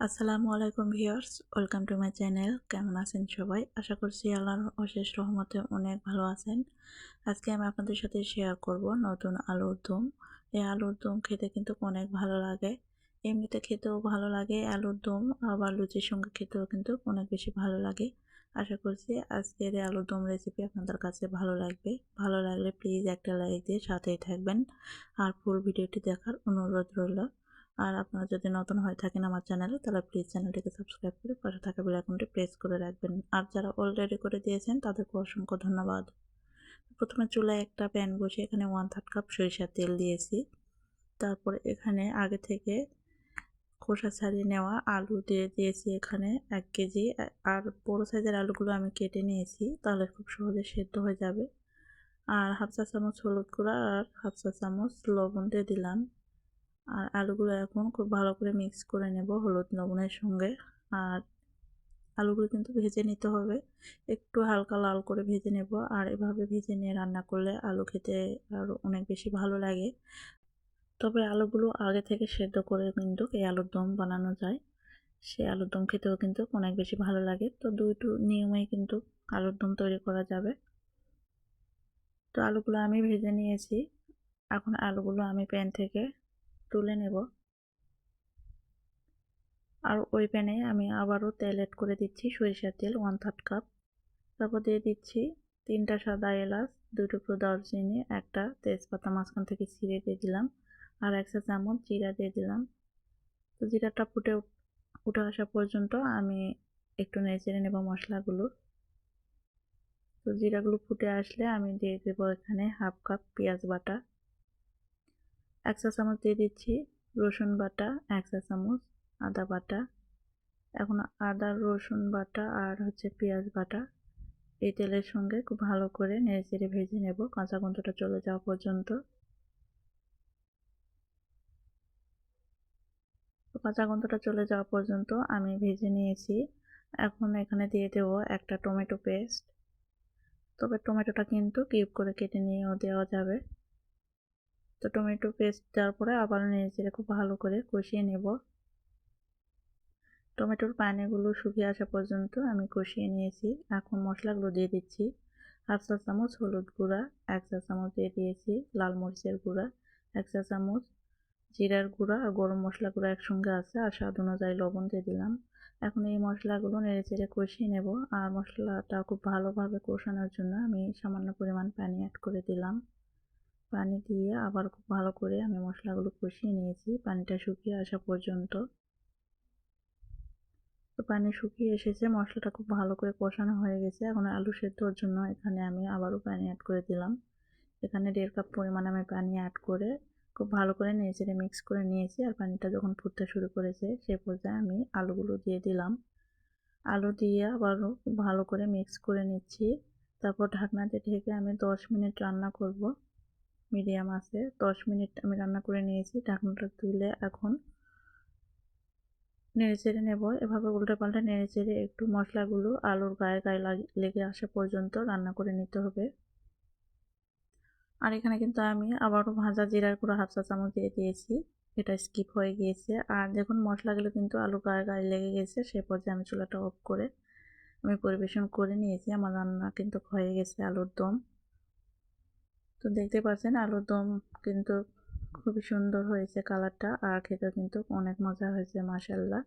আসসালামু আলাইকুম viewers, welcome to my channel. কেমন আছেন সবাই? আশা করছি আল্লাহর অশেষ রহমতে অনেক ভালো আছেন। আজকে আমি আপনাদের সাথে শেয়ার করব নতুন আলুর দম। এই আলুর দম খেতে কিন্তু অনেক ভালো লাগে। এমনিতে খেতেও ভালো লাগে, আলুর দম, আবার লুচির সঙ্গে খেতেও কিন্তু অনেক বেশি ভালো লাগে। আশা করছি আজকের এই আলুর দম রেসিপি আপনাদের কাছে ভালো লাগবে। ভালো লাগলে প্লিজ একটা লাইক দিয়ে সাথেই থাকবেন। আর ফুল ভিডিওটি দেখার অনুরোধ রইল। আর আপনারা যদি নতুন হয়ে থাকেন আমার চ্যানেলে, তাহলে প্লিজ চ্যানেলটিকে সাবস্ক্রাইব করে পাশে থাকা বেল আইকনটি প্রেস করে রাখবেন। আর যারা অলরেডি করে দিয়েছেন, তাদেরকে অসংখ্য ধন্যবাদ। প্রথমে চুলায় একটা প্যান বসে এখানে ওয়ান থার্ড কাপ সরিষার তেল দিয়েছি। তারপর এখানে আগে থেকে খোসা ছাড়িয়ে নেওয়া আলু দিয়ে দিয়েছি এখানে এক কেজি। আর বড়ো সাইজের আলুগুলো আমি কেটে নিয়েছি, তাহলে খুব সহজে সেদ্ধ হয়ে যাবে। আর হাফ চা চামচ হলুদ গুঁড়া আর হাফ চা চামচ লবণ দিয়ে দিলাম। আর আলুগুলো এখন খুব ভালো করে মিক্স করে নেব হলুদ লবণের সঙ্গে। আর আলুগুলো কিন্তু ভেজে নিতে হবে। একটু হালকা লাল করে ভেজে নেব। আর এভাবে ভেজে নিয়ে রান্না করলে আলু খেতে আরও অনেক বেশি ভালো লাগে। তবে আলুগুলো আগে থেকে সেদ্ধ করে কিন্তু এই আলুর দম বানানো যায়। সে আলুর দম খেতেও কিন্তু অনেক বেশি ভালো লাগে। তো দুইটু নিয়মেই কিন্তু আলুর দম তৈরি করা যাবে। তো আলুগুলো আমি ভেজে নিয়েছি। এখন আলুগুলো আমি প্যান থেকে তুলে নেব। আর ওই প্যানে আমি আবারও তেল এড করে দিচ্ছি সরিষার তেল ওয়ান থার্ড কাপ তারপর দিয়ে দিচ্ছি তিনটা সাদা এলাচ, দুই টুকরো দারচিনি, একটা তেজপাতা মাঝখান থেকে ছিঁড়ে দিয়ে দিলাম আর একশো চামচ জিরা দিয়ে দিলাম। তো জিরাটা ফুটে উঠে আসা পর্যন্ত আমি একটু নেড়ে নেব মশলাগুলো। তো জিরাগুলো ফুটে আসলে আমি দিয়ে দেবো এখানে হাফ কাপ পেঁয়াজ বাটা। এক চা চামচ দিয়ে দিচ্ছি রসুন বাটা, এক চা চামচ আদা বাটা। এখন আদা, রসুন বাটা আর হচ্ছে পেঁয়াজ বাটা এই তেলের সঙ্গে খুব ভালো করে নেড়ে চেড়ে ভেজে নেব। কাঁচা গন্ধটা চলে যাওয়া পর্যন্ত। কাঁচা গন্ধটা চলে যাওয়া পর্যন্ত আমি ভেজে নিয়েছি। এখন এখানে দিয়ে দেবো একটা টমেটো পেস্ট। তবে টমেটোটা কিন্তু কিউব করে কেটে নিয়েও দেওয়া যাবে। তো টমেটো পেস্ট দেওয়ার পরে আবার নেড়ে খুব ভালো করে কষিয়ে নেব। টমেটোর পানিগুলো শুকিয়ে আসা পর্যন্ত আমি কষিয়ে নিয়েছি। এখন মশলাগুলো দিয়ে দিচ্ছি। হাফ চা চামচ হলুদ গুঁড়া, এক চা চামচ দিয়ে দিয়েছি লাল মরিচের গুঁড়া, এক চা চামচ জিরার গুঁড়া আর গরম মশলা গুঁড়া একসঙ্গে আছে আর স্বাদ অনুযায়ী লবণ দিয়ে দিলাম। এখন এই মশলাগুলো নেড়ে চেড়ে কষিয়ে নেব আর মশলাটা খুব ভালোভাবে কষানোর জন্য আমি সামান্য পরিমাণ পানি অ্যাড করে দিলাম। পানি দিয়ে আবার খুব ভালো করে আমি মশলাগুলো কষিয়ে নিয়েছি। পানিটা শুকিয়ে আসা পর্যন্ত। তো পানি শুকিয়ে এসেছে, মশলাটা খুব ভালো করে কষানো হয়ে গেছে। এখন আলু সেদ্ধর জন্য এখানে আমি আবারও পানি অ্যাড করে দিলাম। এখানে দেড় কাপ পরিমাণ আমি পানি অ্যাড করে খুব ভালো করে নেড়ে মিক্স করে নিয়েছি আর পানিটা যখন ফুটতে শুরু করেছে, সে পর্যায়ে আমি আলুগুলো দিয়ে দিলাম। আলু দিয়ে আবারও খুব ভালো করে মিক্স করে নিচ্ছি। তারপর ঢাকনাতে ঢেকে আমি দশ মিনিট রান্না করব। মিডিয়াম আছে। দশ মিনিট আমি রান্না করে নিয়েছি, ঢাকনাটা তুলে এখন নেড়ে চেড়ে নেব। এভাবে উল্টে পাল্টে নেড়ে চেড়ে একটু মশলাগুলো আলুর গায়ে গায়ে লেগে আসা পর্যন্ত রান্না করে নিতে হবে। আর এখানে কিন্তু আমি আবারও ভাজা জিরার গুঁড়ো হাফ চা চামচ দিয়ে দিয়েছি। এটা স্কিপ হয়ে গিয়েছে। আর দেখুন, মশলাগুলো কিন্তু আলু গায়ে গায়ে লেগে গেছে, সে পর্যায়ে আমি চুলাটা অফ করে আমি পরিবেশন করে নিয়েছি। আমার রান্না কিন্তু হয়ে গেছে আলুর দম। তো দেখতে পাচ্ছেন আলুর দম কিন্তু খুবই সুন্দর হয়েছে কালারটা আর খেতে কিন্তু অনেক মজা হয়েছে মাসাল্লাহ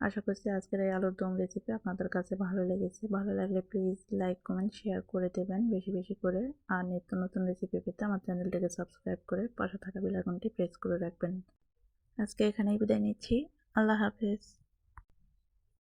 আশা করছি আজকের এই আলুর দম রেসিপি আপনাদের কাছে ভালো লেগেছে। ভালো লাগলে প্লিজ লাইক কমেন্ট শেয়ার করে দেবেন বেশি বেশি করে। আর নিত্য নতুন রেসিপি পেতে আমার চ্যানেলটিকে সাবস্ক্রাইব করে পাশে থাকা বেলাকনটি প্রেস করে রাখবেন। আজকে এখানেই বিদায় নিচ্ছি। আল্লাহ হাফেজ।